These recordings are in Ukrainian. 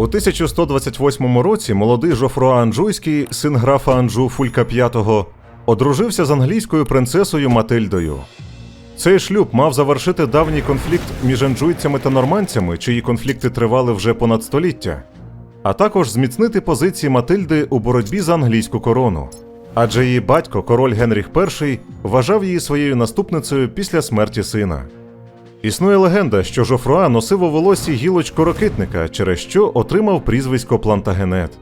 У 1128 році молодий Жофруа Анжуйський, син графа Анжу Фулька V, одружився з англійською принцесою Матильдою. Цей шлюб мав завершити давній конфлікт між анджуйцями та нормандцями, чиї конфлікти тривали вже понад століття, а також зміцнити позиції Матильди у боротьбі за англійську корону. Адже її батько, король Генріх І, вважав її своєю наступницею після смерті сина. Існує легенда, що Жофруа носив у волосі гілочку рокитника, через що отримав прізвисько Плантагенет.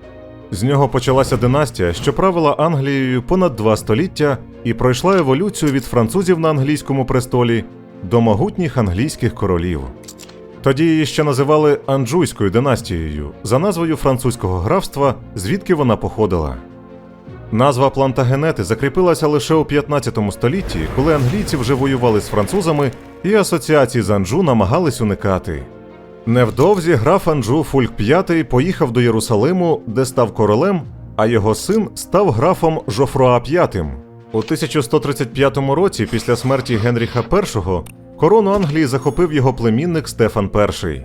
З нього почалася династія, що правила Англією понад два століття і пройшла еволюцію від французів на англійському престолі до могутніх англійських королів. Тоді її ще називали Анджуйською династією за назвою французького графства, звідки вона походила. Назва Плантагенети закріпилася лише у 15 столітті, коли англійці вже воювали з французами і асоціації з Анджу намагались уникати. Невдовзі граф Анджу Фульк V поїхав до Єрусалиму, де став королем, а його син став графом Жофруа V. У 1135 році, після смерті Генріха І, корону Англії захопив його племінник Стефан І.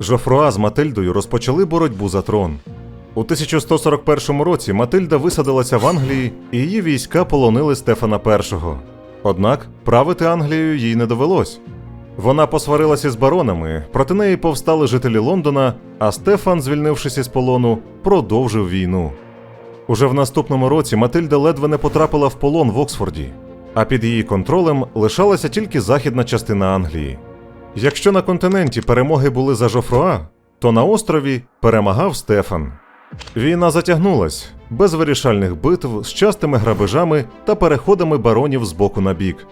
Жофруа з Матильдою розпочали боротьбу за трон. У 1141 році Матильда висадилася в Англії, і її війська полонили Стефана І. Однак правити Англією їй не довелось. Вона посварилася з баронами, проти неї повстали жителі Лондона, а Стефан, звільнившись із полону, продовжив війну. Уже в наступному році Матильда ледве не потрапила в полон в Оксфорді, а під її контролем лишалася тільки західна частина Англії. Якщо на континенті перемоги були за Жофруа, то на острові перемагав Стефан. Війна затягнулась без вирішальних битв з частими грабежами та переходами баронів з боку на бік,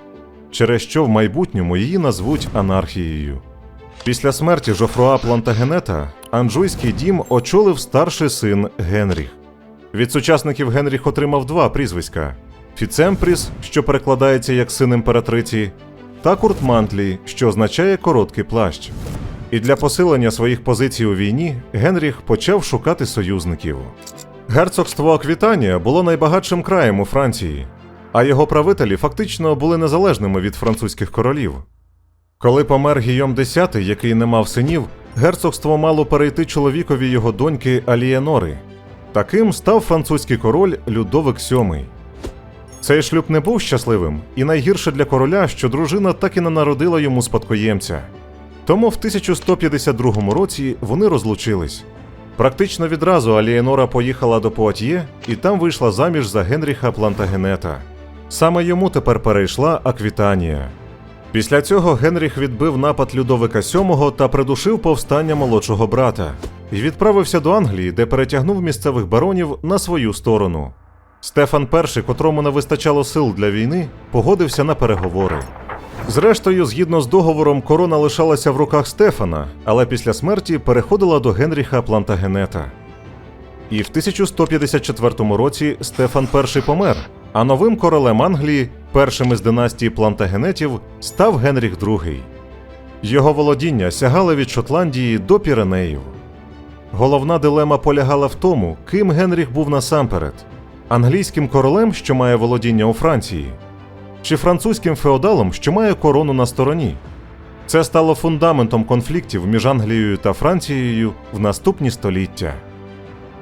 через що в майбутньому її назвуть анархією. Після смерті Жофруа Плантагенета Анджуйський дім очолив старший син Генріх. Від сучасників Генріх отримав два прізвиська: Фіцемпріс, що перекладається як син імператриці, та Куртмантлі, що означає короткий плащ. І для посилення своїх позицій у війні Генріх почав шукати союзників. Герцогство Аквітанія було найбагатшим краєм у Франції, а його правителі фактично були незалежними від французьких королів. Коли помер Гійом X, який не мав синів, герцогство мало перейти чоловікові його доньки Алієнори. Таким став французький король Людовик VII. Цей шлюб не був щасливим, і найгірше для короля, що дружина так і не народила йому спадкоємця. Тому в 1152 році вони розлучились. Практично відразу Алієнора поїхала до Пуатьє і там вийшла заміж за Генріха Плантагенета. Саме йому тепер перейшла Аквітанія. Після цього Генріх відбив напад Людовика VII та придушив повстання молодшого брата і відправився до Англії, де перетягнув місцевих баронів на свою сторону. Стефан І, котрому не вистачало сил для війни, погодився на переговори. Зрештою, згідно з договором, корона лишалася в руках Стефана, але після смерті переходила до Генріха Плантагенета. І в 1154 році Стефан І помер, а новим королем Англії, першим із династії Плантагенетів, став Генріх II. Його володіння сягали від Шотландії до Піренеїв. Головна дилема полягала в тому, ким Генріх був насамперед англійським королем, що має володіння у Франції, чи французьким феодалом, що має корону на стороні. Це стало фундаментом конфліктів між Англією та Францією в наступні століття.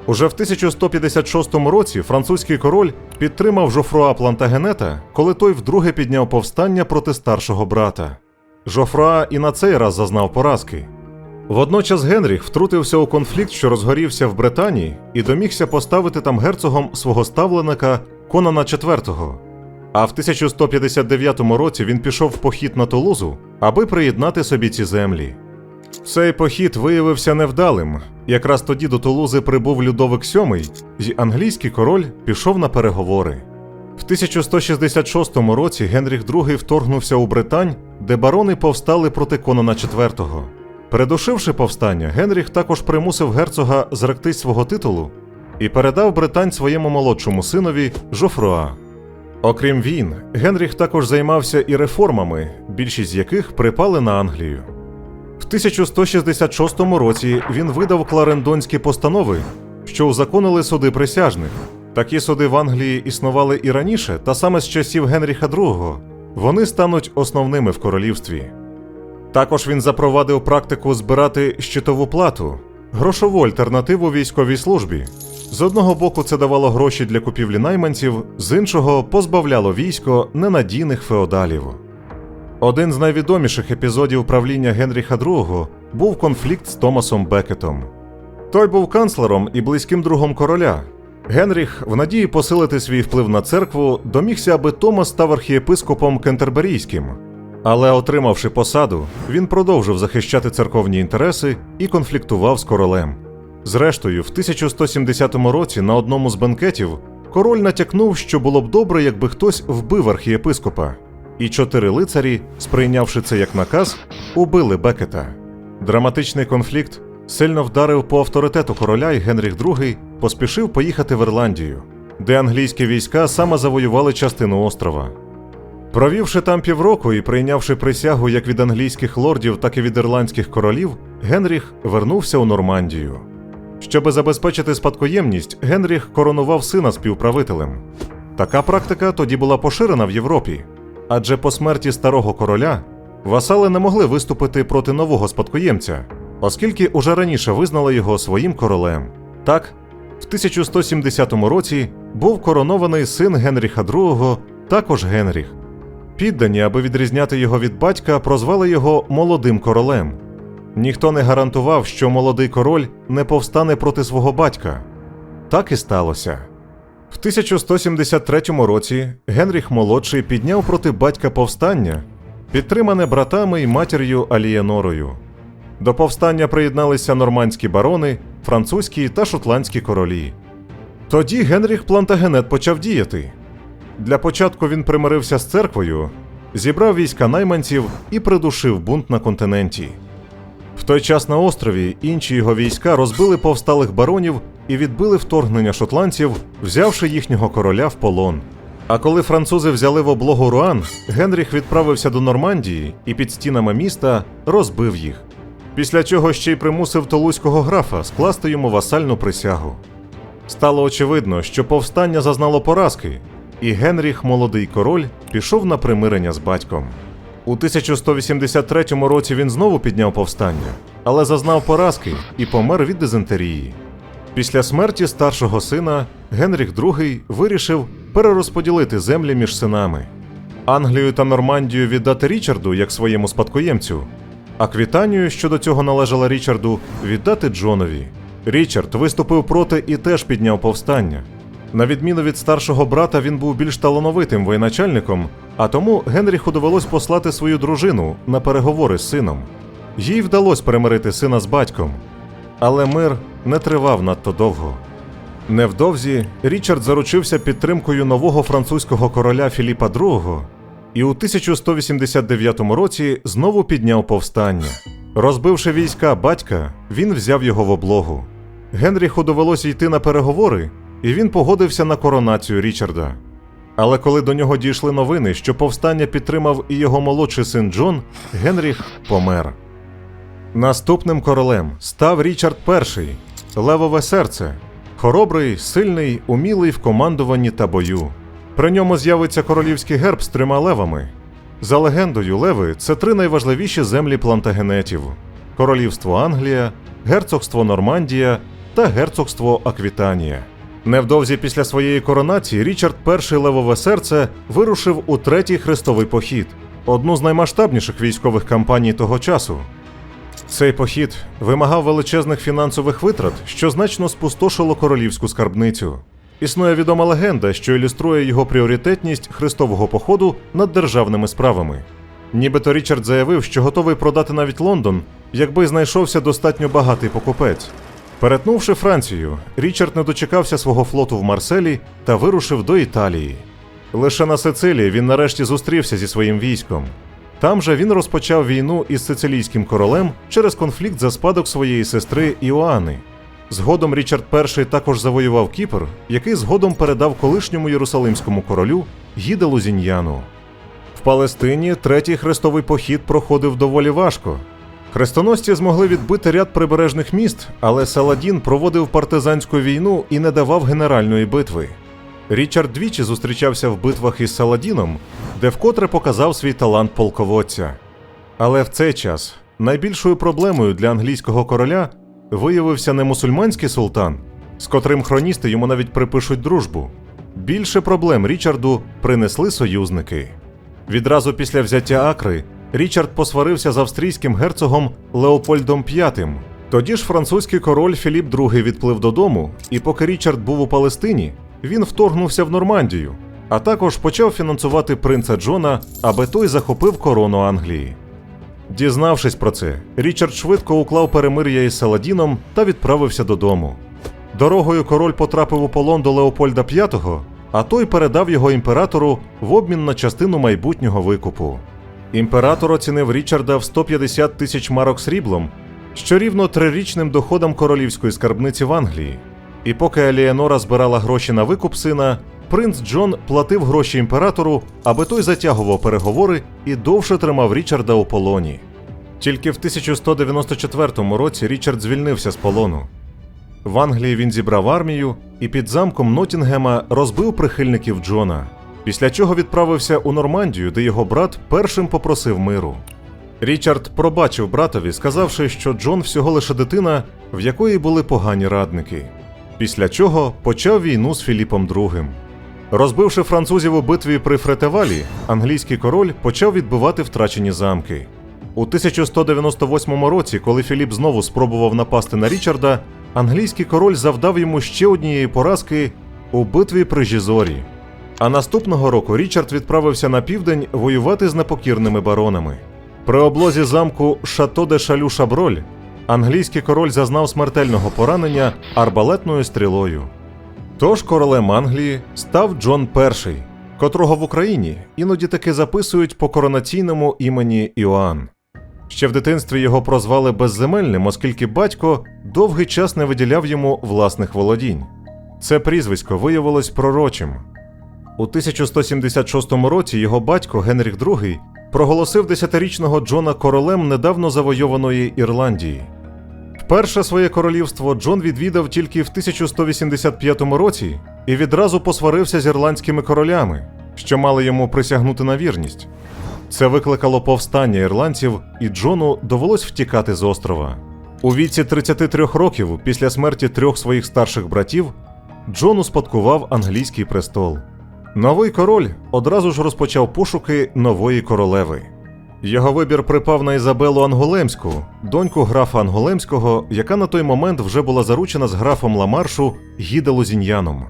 Уже в 1156 році французький король підтримав Жофруа Плантагенета, коли той вдруге підняв повстання проти старшого брата. Жофруа і на цей раз зазнав поразки. Водночас Генріх втрутився у конфлікт, що розгорівся в Британії, і домігся поставити там герцогом свого ставленика Конана IV. А в 1159 році він пішов в похід на Тулузу, аби приєднати собі ці землі. Цей похід виявився невдалим. Якраз тоді до Тулузи прибув Людовик VII, і англійський король пішов на переговори. В 1166 році Генріх II вторгнувся у Британь, де барони повстали проти Конана IV. Передушивши повстання, Генріх також примусив герцога зректись свого титулу і передав Британь своєму молодшому синові Жофруа. Окрім війн, Генріх також займався і реформами, більшість з яких припали на Англію. В 1166 році він видав кларендонські постанови, що узаконили суди присяжних. Такі суди в Англії існували і раніше, та саме з часів Генріха II. Вони стануть основними в королівстві. Також він запровадив практику збирати щитову плату. грошову альтернативу військовій службі. З одного боку, це давало гроші для купівлі найманців, з іншого позбавляло військо ненадійних феодалів. Один з найвідоміших епізодів правління Генріха II був конфлікт з Томасом Бекетом. Той був канцлером і близьким другом короля. Генріх, в надії посилити свій вплив на церкву, домігся, аби Томас став архієпископом Кентерберійським. Але, отримавши посаду, він продовжив захищати церковні інтереси і конфліктував з королем. Зрештою, в 1170 році на одному з бенкетів король натякнув, що було б добре, якби хтось вбив архієпископа. І чотири лицарі, сприйнявши це як наказ, убили Бекета. Драматичний конфлікт сильно вдарив по авторитету короля, і Генріх II поспішив поїхати в Ірландію, де англійські війська саме завоювали частину острова. Провівши там півроку і прийнявши присягу як від англійських лордів, так і від ірландських королів, Генріх вернувся у Нормандію. Щоби забезпечити спадкоємність, Генріх коронував сина співправителем. Така практика тоді була поширена в Європі, адже по смерті старого короля васали не могли виступити проти нового спадкоємця, оскільки уже раніше визнали його своїм королем. Так, в 1170 році був коронований син Генріха II, також Генріх. Піддані, аби відрізняти його від батька, прозвали його молодим королем. Ніхто не гарантував, що молодий король не повстане проти свого батька. Так і сталося. В 1173 році Генріх Молодший підняв проти батька повстання, підтримане братами і матір'ю Алієнорою. До повстання приєдналися нормандські барони, французькі та шотландські королі. Тоді Генріх Плантагенет почав діяти. Для початку він примирився з церквою, зібрав війська найманців і придушив бунт на континенті. В той час на острові інші його війська розбили повсталих баронів і відбили вторгнення шотландців, взявши їхнього короля в полон. А коли французи взяли в облогу Руан, Генріх відправився до Нормандії і під стінами міста розбив їх. Після чого ще й примусив толуського графа скласти йому васальну присягу. Стало очевидно, що повстання зазнало поразки, і Генріх, молодий король, пішов на примирення з батьком. У 1183 році він знову підняв повстання, але зазнав поразки і помер від дизентерії. Після смерті старшого сина Генріх II вирішив перерозподілити землі між синами. Англію та Нормандію віддати Річарду як своєму спадкоємцю, а Квітанію, що до цього належала Річарду, віддати Джонові. Річард виступив проти і теж підняв повстання. На відміну від старшого брата, він був більш талановитим воєначальником, а тому Генріху довелось послати свою дружину на переговори з сином. Їй вдалося перемирити сина з батьком, але мир не тривав надто довго. Невдовзі Річард заручився підтримкою нового французького короля Філіпа II і у 1189 році знову підняв повстання. Розбивши війська батька, він взяв його в облогу. Генріху довелося йти на переговори, і він погодився на коронацію Річарда. Але коли до нього дійшли новини, що повстання підтримав і його молодший син Джон, Генріх помер. Наступним королем став Річард І, левове серце, хоробрий, сильний, умілий в командуванні та бою. При ньому з'явиться королівський герб з трьома левами. За легендою, леви це три найважливіші землі плантагенетів: Королівство Англія, Герцогство Нормандія та Герцогство Аквітанія. Невдовзі після своєї коронації Річард І Левове серце вирушив у третій хрестовий похід, одну з наймасштабніших військових кампаній того часу. Цей похід вимагав величезних фінансових витрат, що значно спустошило королівську скарбницю. Існує відома легенда, що ілюструє його пріоритетність хрестового походу над державними справами. Нібито Річард заявив, що готовий продати навіть Лондон, якби знайшовся достатньо багатий покупець. Перетнувши Францію, Річард не дочекався свого флоту в Марселі та вирушив до Італії. Лише на Сицилії він нарешті зустрівся зі своїм військом. Там же він розпочав війну із сицилійським королем через конфлікт за спадок своєї сестри Іоанни. Згодом Річард І також завоював Кіпр, який згодом передав колишньому єрусалимському королю Гіде Лузіньяну. В Палестині третій хрестовий похід проходив доволі важко. Хрестоносці змогли відбити ряд прибережних міст, але Саладін проводив партизанську війну і не давав генеральної битви. Річард двічі зустрічався в битвах із Саладіном, де вкотре показав свій талант полководця. Але в цей час найбільшою проблемою для англійського короля виявився не мусульманський султан, з котрим хроністи йому навіть припишуть дружбу. Більше проблем Річарду принесли союзники. Відразу після взяття Акри Річард посварився з австрійським герцогом Леопольдом V. Тоді ж французький король Філіп II відплив додому, і поки Річард був у Палестині, він вторгнувся в Нормандію, а також почав фінансувати принца Джона, аби той захопив корону Англії. Дізнавшись про це, Річард швидко уклав перемир'я із Саладіном та відправився додому. Дорогою король потрапив у полон до Леопольда V, а той передав його імператору в обмін на частину майбутнього викупу. Імператор оцінив Річарда в 150 тисяч марок сріблом, що рівно трирічним доходам королівської скарбниці в Англії. І поки Елієнора збирала гроші на викуп сина, принц Джон платив гроші імператору, аби той затягував переговори і довше тримав Річарда у полоні. Тільки в 1194 році Річард звільнився з полону. В Англії він зібрав армію і під замком Нотінгема розбив прихильників Джона, після чого відправився у Нормандію, де його брат першим попросив миру. Річард пробачив братові, сказавши, що Джон всього лише дитина, в якої були погані радники. Після чого почав війну з Філіпом II. Розбивши французів у битві при Фретевалі, англійський король почав відбивати втрачені замки. У 1198 році, коли Філіп знову спробував напасти на Річарда, англійський король завдав йому ще однієї поразки у битві при Жізорі. А наступного року Річард відправився на південь воювати з непокірними баронами. При облозі замку Шато де Шалю Шаброль англійський король зазнав смертельного поранення арбалетною стрілою. Тож королем Англії став Джон І, котрого в Україні іноді таки записують по коронаційному імені Іоанн. Ще в дитинстві його прозвали безземельним, оскільки батько довгий час не виділяв йому власних володінь. Це прізвисько виявилось пророчим. У 1176 році його батько Генріх II проголосив десятирічного Джона королем недавно завойованої Ірландії. Вперше своє королівство Джон відвідав тільки в 1185 році і відразу посварився з ірландськими королями, що мали йому присягнути на вірність. Це викликало повстання ірландців, і Джону довелось втікати з острова. У віці 33 років, після смерті трьох своїх старших братів, Джон успадкував англійський престол. Новий король одразу ж розпочав пошуки нової королеви. Його вибір припав на Ізабелу Анголемську, доньку графа Анголемського, яка на той момент вже була заручена з графом Ламаршу Гіде Лузіньяном.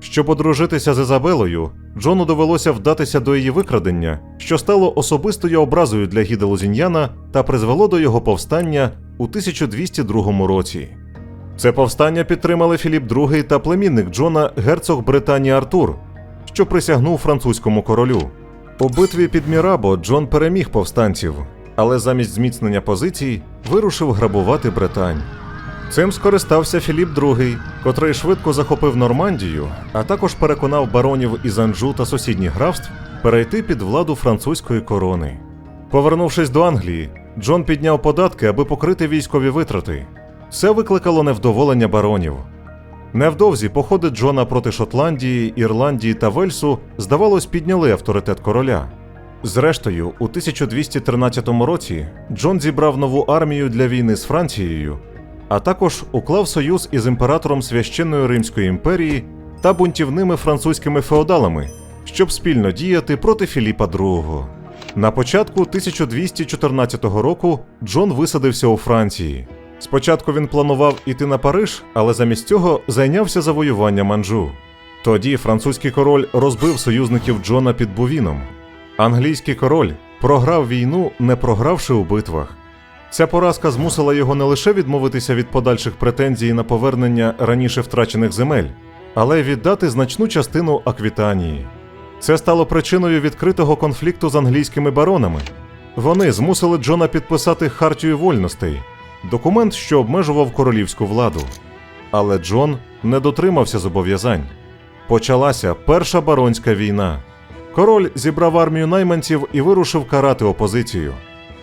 Щоб одружитися з Ізабелою, Джону довелося вдатися до її викрадення, що стало особистою образою для Гіде Лузіньяна та призвело до його повстання у 1202 році. Це повстання підтримали Філіп II та племінник Джона герцог Британії Артур, що присягнув французькому королю. У битві під Мірабо Джон переміг повстанців, але замість зміцнення позицій вирушив грабувати Британь. Цим скористався Філіп II, котрий швидко захопив Нормандію, а також переконав баронів із Анжу та сусідніх графств перейти під владу французької корони. Повернувшись до Англії, Джон підняв податки, аби покрити військові витрати. Це викликало невдоволення баронів. Невдовзі походи Джона проти Шотландії, Ірландії та Вельсу, здавалось, підняли авторитет короля. Зрештою, у 1213 році Джон зібрав нову армію для війни з Францією, а також уклав союз із імператором священної Римської імперії та бунтівними французькими феодалами, щоб спільно діяти проти Філіпа II. На початку 1214 року Джон висадився у Франції. Спочатку він планував іти на Париж, але замість цього зайнявся завоюванням Анжу. Тоді французький король розбив союзників Джона під Бувіном. Англійський король програв війну, не програвши у битвах. Ця поразка змусила його не лише відмовитися від подальших претензій на повернення раніше втрачених земель, але й віддати значну частину Аквітанії. Це стало причиною відкритого конфлікту з англійськими баронами. Вони змусили Джона підписати Хартію вольностей, документ, що обмежував королівську владу. Але Джон не дотримався зобов'язань. Почалася Перша баронська війна. Король зібрав армію найманців і вирушив карати опозицію.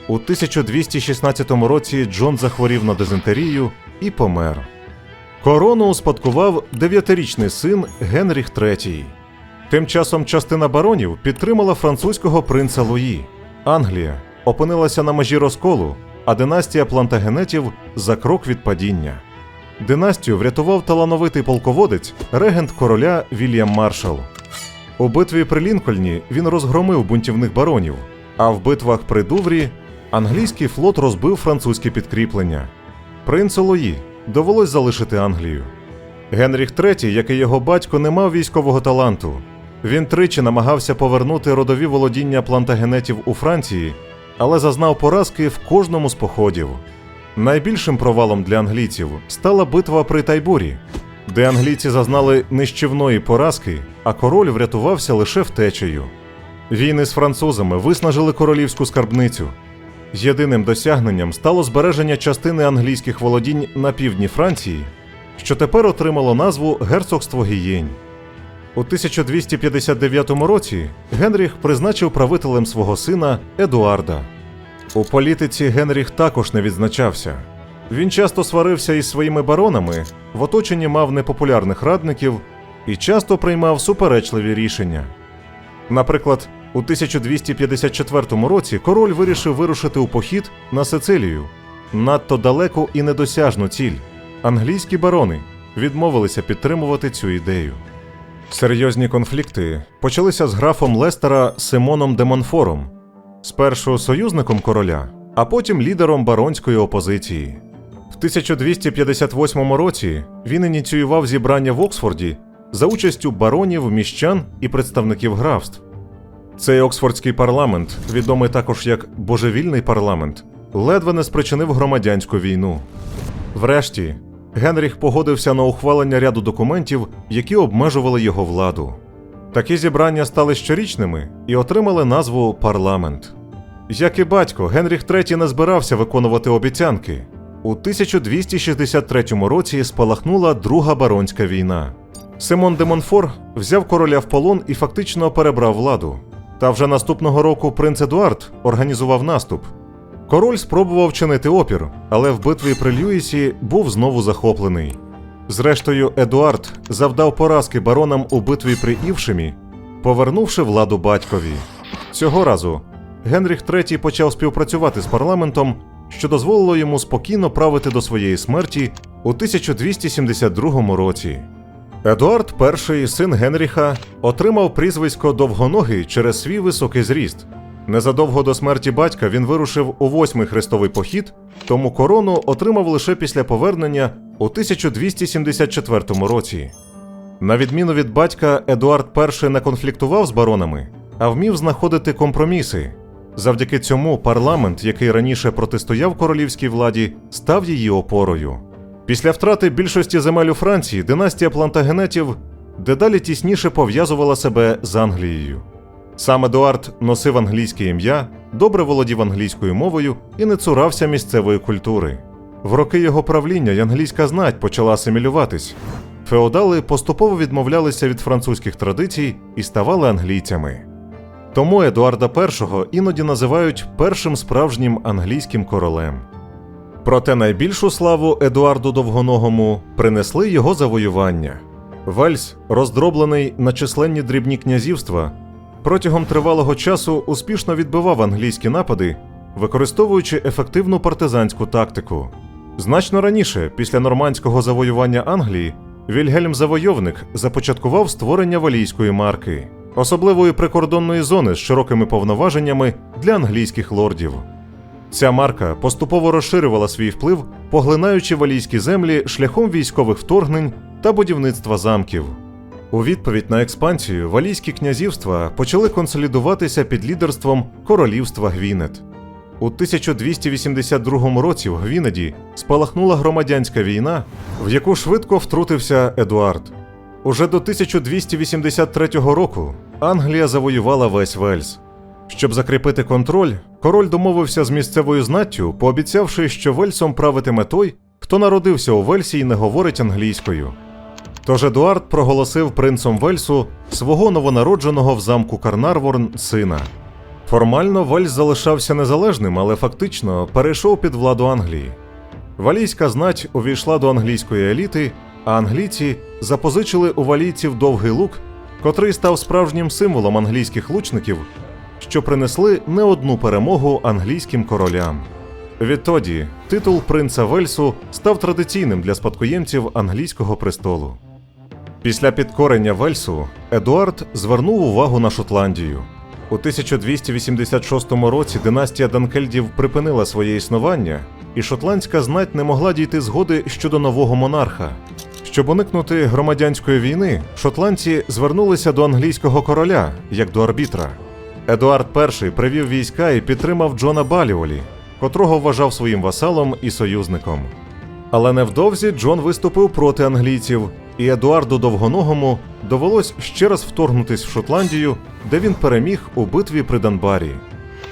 У 1216 році Джон захворів на дизентерію і помер. Корону успадкував дев'ятирічний син Генріх III. Тим часом частина баронів підтримала французького принца Луї. Англія опинилася на межі розколу, а династія плантагенетів за крок від падіння. Династію врятував талановитий полководець, регент короля Вільям Маршал. У битві при Лінкольні він розгромив бунтівних баронів, а в битвах при Дуврі англійський флот розбив французькі підкріплення. Принцу Луї довелось залишити Англію. Генріх III, як і його батько, не мав військового таланту. Він тричі намагався повернути родові володіння плантагенетів у Франції, але зазнав поразки в кожному з походів. Найбільшим провалом для англійців стала битва при Тайбурі, де англійці зазнали нищівної поразки, а король врятувався лише втечею. Війни з французами виснажили королівську скарбницю. Єдиним досягненням стало збереження частини англійських володінь на півдні Франції, що тепер отримало назву Герцогство Гієнь. У 1259 році Генріх призначив правителем свого сина Едуарда. У політиці Генріх також не відзначався. Він часто сварився із своїми баронами, в оточенні мав непопулярних радників і часто приймав суперечливі рішення. Наприклад, у 1254 році король вирішив вирушити у похід на Сицилію, надто далеку і недосяжну ціль. Англійські барони відмовилися підтримувати цю ідею. Серйозні конфлікти почалися з графом Лестера Симоном де Монфором, спершу союзником короля, а потім лідером баронської опозиції. В 1258 році він ініціював зібрання в Оксфорді за участю баронів, міщан і представників графств. Цей Оксфордський парламент, відомий також як Божевільний парламент, ледве не спричинив громадянську війну. Врешті, Генріх погодився на ухвалення ряду документів, які обмежували його владу. Такі зібрання стали щорічними і отримали назву парламент. Як і батько, Генріх III не збирався виконувати обіцянки. У 1263 році спалахнула Друга баронська війна. Симон де Монфор взяв короля в полон і фактично перебрав владу. Та вже наступного року принц Едуард організував наступ. Король спробував чинити опір, але в битві при Льюісі був знову захоплений. Зрештою, Едуард завдав поразки баронам у битві при Івшемі, повернувши владу батькові. Цього разу Генріх III почав співпрацювати з парламентом, що дозволило йому спокійно правити до своєї смерті у 1272 році. Едуард І, син Генріха, отримав прізвисько Довгоногий через свій високий зріст. Незадовго до смерті батька він вирушив у восьмий хрестовий похід, тому корону отримав лише після повернення у 1274 році. На відміну від батька, Едуард І не конфліктував з баронами, а вмів знаходити компроміси. Завдяки цьому парламент, який раніше протистояв королівській владі, став її опорою. Після втрати більшості земель у Франції династія плантагенетів дедалі тісніше пов'язувала себе з Англією. Сам Едуард носив англійське ім'я, добре володів англійською мовою і не цурався місцевої культури. В роки його правління й англійська знать почала асимілюватись. Феодали поступово відмовлялися від французьких традицій і ставали англійцями. Тому Едуарда І іноді називають першим справжнім англійським королем. Проте найбільшу славу Едуарду Довгоногому принесли його завоювання. Вельс, роздроблений на численні дрібні князівства, протягом тривалого часу успішно відбивав англійські напади, використовуючи ефективну партизанську тактику. Значно раніше, після нормандського завоювання Англії, Вільгельм Завойовник започаткував створення валійської марки, особливої прикордонної зони з широкими повноваженнями для англійських лордів. Ця марка поступово розширювала свій вплив, поглинаючи валійські землі шляхом військових вторгнень та будівництва замків. У відповідь на експансію валійські князівства почали консолідуватися під лідерством королівства Гвінет. У 1282 році в Гвінеді спалахнула громадянська війна, в яку швидко втрутився Едуард. Уже до 1283 року Англія завоювала весь Вельс. Щоб закріпити контроль, король домовився з місцевою знаттю, пообіцявши, що Вельсом правитиме той, хто народився у Вельсі і не говорить англійською. Тож Едуард проголосив принцом Вельсу свого новонародженого в замку Карнарворн сина. Формально Вельс залишався незалежним, але фактично перейшов під владу Англії. Валійська знать увійшла до англійської еліти, а англійці запозичили у валійців довгий лук, котрий став справжнім символом англійських лучників, що принесли не одну перемогу англійським королям. Відтоді титул принца Вельсу став традиційним для спадкоємців англійського престолу. Після підкорення Вельсу Едуард звернув увагу на Шотландію. У 1286 році династія Данкельдів припинила своє існування, і шотландська знать не могла дійти згоди щодо нового монарха. Щоб уникнути громадянської війни, шотландці звернулися до англійського короля як до арбітра. Едуард І привів війська і підтримав Джона Баліолі, котрого вважав своїм васалом і союзником. Але невдовзі Джон виступив проти англійців, і Едуарду Довгоногому довелось ще раз вторгнутись в Шотландію, де він переміг у битві при Данбарі.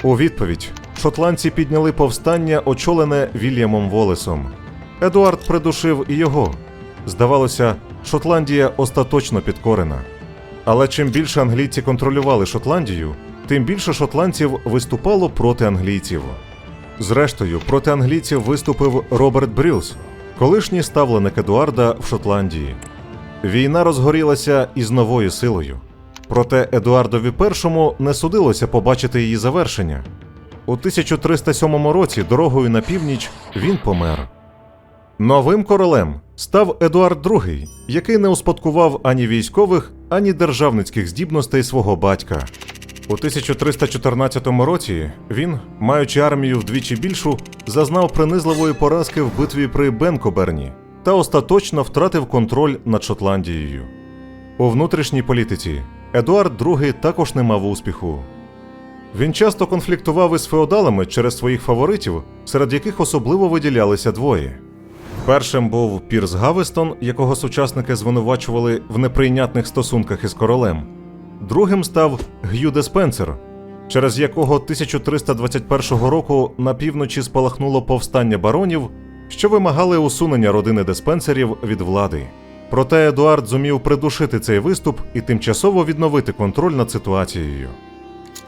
У відповідь шотландці підняли повстання, очолене Вільямом Волесом. Едуард придушив і його. Здавалося, Шотландія остаточно підкорена. Але чим більше англійці контролювали Шотландію, тим більше шотландців виступало проти англійців. Зрештою, проти англійців виступив Роберт Брюс, колишній ставленик Едуарда в Шотландії. Війна розгорілася із новою силою. Проте Едуардові І не судилося побачити її завершення. У 1307 році дорогою на північ він помер. Новим королем став Едуард II, який не успадкував ані військових, ані державницьких здібностей свого батька. У 1314 році він, маючи армію вдвічі більшу, зазнав принизливої поразки в битві при Бенкоберні та остаточно втратив контроль над Шотландією. У внутрішній політиці Едуард II також не мав успіху. Він часто конфліктував із феодалами через своїх фаворитів, серед яких особливо виділялися двоє. Першим був Пірс Гавестон, якого сучасники звинувачували в неприйнятних стосунках із королем. Другим став Г'ю де Спенсер, через якого 1321 року на півночі спалахнуло повстання баронів, що вимагали усунення родини Деспенсерів від влади. Проте Едуард зумів придушити цей виступ і тимчасово відновити контроль над ситуацією.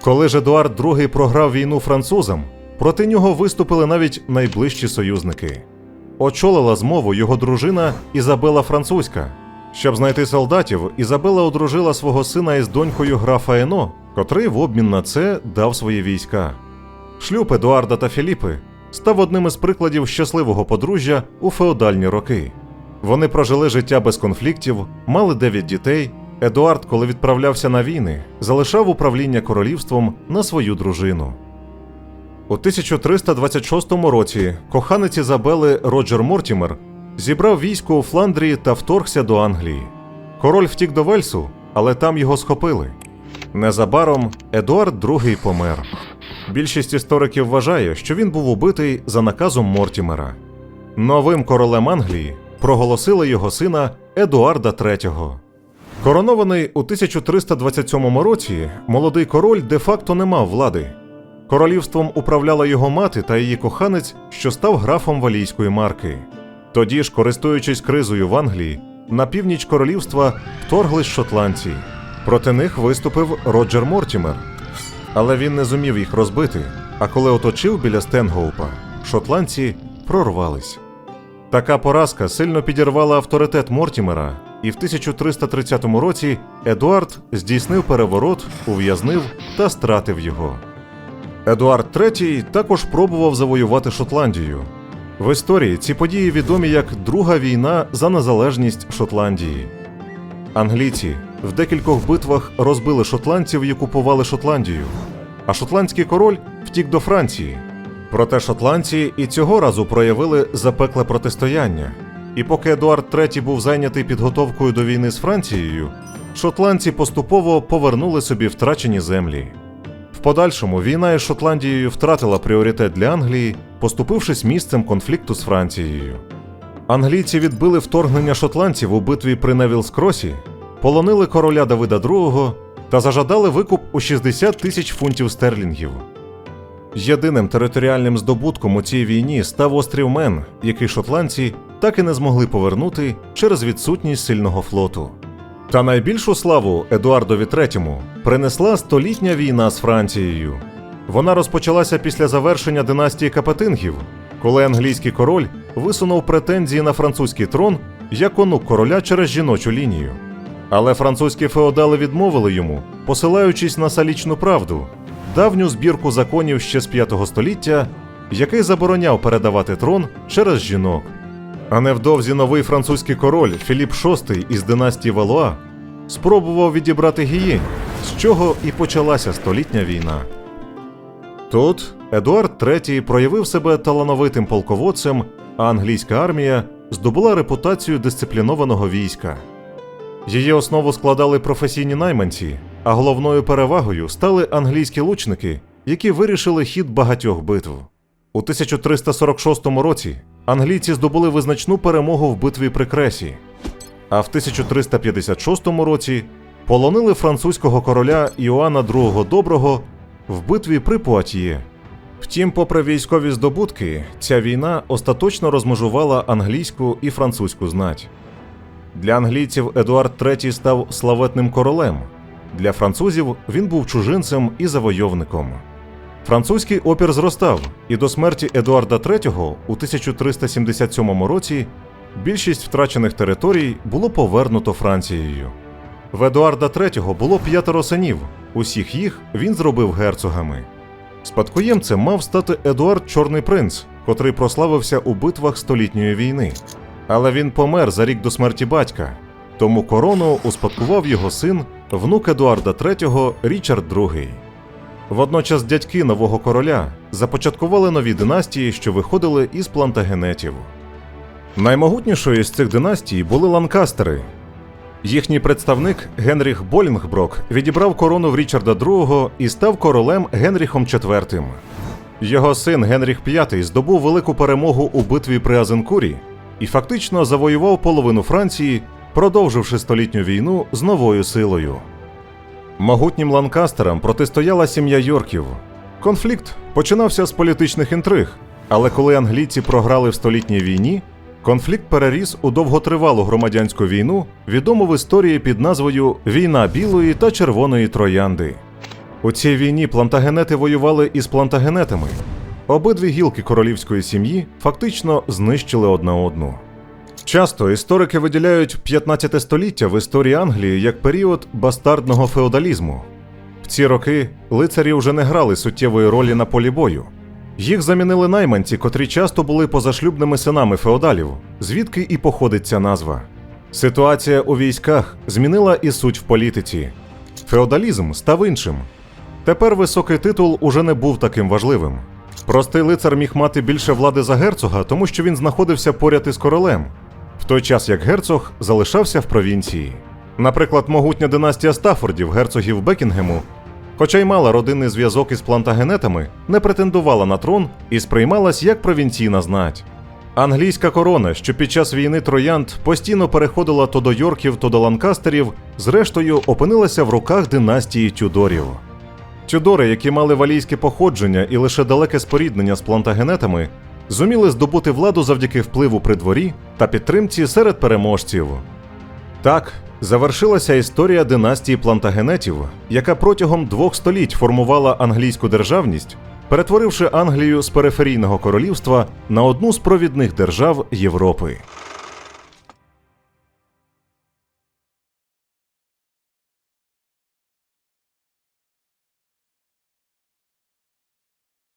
Коли ж Едуард II програв війну французам, проти нього виступили навіть найближчі союзники. Очолила змову його дружина Ізабела Французька. Щоб знайти солдатів, Ізабела одружила свого сина із донькою графа Ено, котрий в обмін на це дав свої війська. Шлюб Едуарда та Філіпи став одним із прикладів щасливого подружжя у феодальні роки. Вони прожили життя без конфліктів, мали дев'ять дітей. Едуард, коли відправлявся на війни, залишав управління королівством на свою дружину. У 1326 році коханець Ізабели Роджер Мортімер зібрав військо у Фландрії та вторгся до Англії. Король втік до Вельсу, але там його схопили. Незабаром Едуард II помер. Більшість істориків вважає, що він був убитий за наказом Мортімера. Новим королем Англії проголосили його сина Едуарда III. Коронований у 1327 році, молодий король де-факто не мав влади. Королівством управляла його мати та її коханець, що став графом валійської марки. Тоді ж, користуючись кризою в Англії, на північ королівства вторглись шотландці. Проти них виступив Роджер Мортімер. Але він не зумів їх розбити. А коли оточив біля Стенгоупа, шотландці прорвались. Така поразка сильно підірвала авторитет Мортімера, і в 1330 році Едуард здійснив переворот, ув'язнив та стратив його. Едуард III також пробував завоювати Шотландію. В історії ці події відомі як Друга війна за незалежність Шотландії. Англійці в декількох битвах розбили шотландців і окупували Шотландію, а шотландський король втік до Франції. Проте шотландці і цього разу проявили запекле протистояння. І поки Едуард III був зайнятий підготовкою до війни з Францією, шотландці поступово повернули собі втрачені землі. В подальшому війна із Шотландією втратила пріоритет для Англії, поступившись місцем конфлікту з Францією. Англійці відбили вторгнення шотландців у битві при Невілс-Кросі, полонили короля Давида II та зажадали викуп у 60 тисяч фунтів стерлінгів. Єдиним територіальним здобутком у цій війні став острів Мен, який шотландці так і не змогли повернути через відсутність сильного флоту. Та найбільшу славу Едуардові III принесла столітня війна з Францією. Вона розпочалася після завершення династії Капетингів, коли англійський король висунув претензії на французький трон як онук короля через жіночу лінію. Але французькі феодали відмовили йому, посилаючись на салічну правду, давню збірку законів ще з 5 століття, який забороняв передавати трон через жінок. А невдовзі новий французький король Філіп VI із династії Валуа спробував відібрати гієнь, з чого і почалася столітня війна. Тут Едуард III проявив себе талановитим полководцем, а англійська армія здобула репутацію дисциплінованого війська. Її основу складали професійні найманці, а головною перевагою стали англійські лучники, які вирішили хід багатьох битв. У 1346 році англійці здобули визначну перемогу в битві при Кресі, а в 1356 році полонили французького короля Іоанна II Доброго в битві при Пуатьє. Втім, попри військові здобутки, ця війна остаточно розмежувала англійську і французьку знать. Для англійців Едуард III став славетним королем. Для французів він був чужинцем і завойовником. Французький опір зростав, і до смерті Едуарда III у 1377 році більшість втрачених територій було повернуто Францією. В Едуарда III було п'ятеро синів, усіх їх він зробив герцогами. Спадкоємцем мав стати Едуард Чорний принц, котрий прославився у битвах столітньої війни. Але він помер за рік до смерті батька, тому корону успадкував його син, внук Едуарда III Річард II. Водночас дядьки нового короля започаткували нові династії, що виходили із плантагенетів. Наймогутнішою з цих династій були ланкастери. Їхній представник Генріх Болінгброк відібрав корону в Річарда II і став королем Генріхом IV. Його син Генріх V здобув велику перемогу у битві при Азенкурі і фактично завоював половину Франції, продовживши столітню війну з новою силою. Могутнім ланкастерам протистояла сім'я Йорків. Конфлікт починався з політичних інтриг, але коли англійці програли в столітній війні, конфлікт переріс у довготривалу громадянську війну, відому в історії під назвою Війна білої та червоної троянди. У цій війні плантагенети воювали із плантагенетами. Обидві гілки королівської сім'ї фактично знищили одна одну. Часто історики виділяють 15 століття в історії Англії як період бастардного феодалізму. В ці роки лицарі вже не грали суттєвої ролі на полі бою. Їх замінили найманці, котрі часто були позашлюбними синами феодалів, звідки і походить ця назва. Ситуація у військах змінила і суть в політиці. Феодалізм став іншим. Тепер високий титул уже не був таким важливим. Простий лицар міг мати більше влади за герцога, тому що він знаходився поряд із королем, в той час як герцог залишався в провінції. Наприклад, могутня династія Стаффордів, герцогів Бекінгему, хоча й мала родинний зв'язок із плантагенетами, не претендувала на трон і сприймалась як провінційна знать. Англійська корона, що під час війни троянд постійно переходила то до Йорків, то до Ланкастерів, зрештою опинилася в руках династії Тюдорів. Тюдори, які мали валійське походження і лише далеке споріднення з плантагенетами, зуміли здобути владу завдяки впливу при дворі та підтримці серед переможців. Так, завершилася історія династії плантагенетів, яка протягом двох століть формувала англійську державність, перетворивши Англію з периферійного королівства на одну з провідних держав Європи.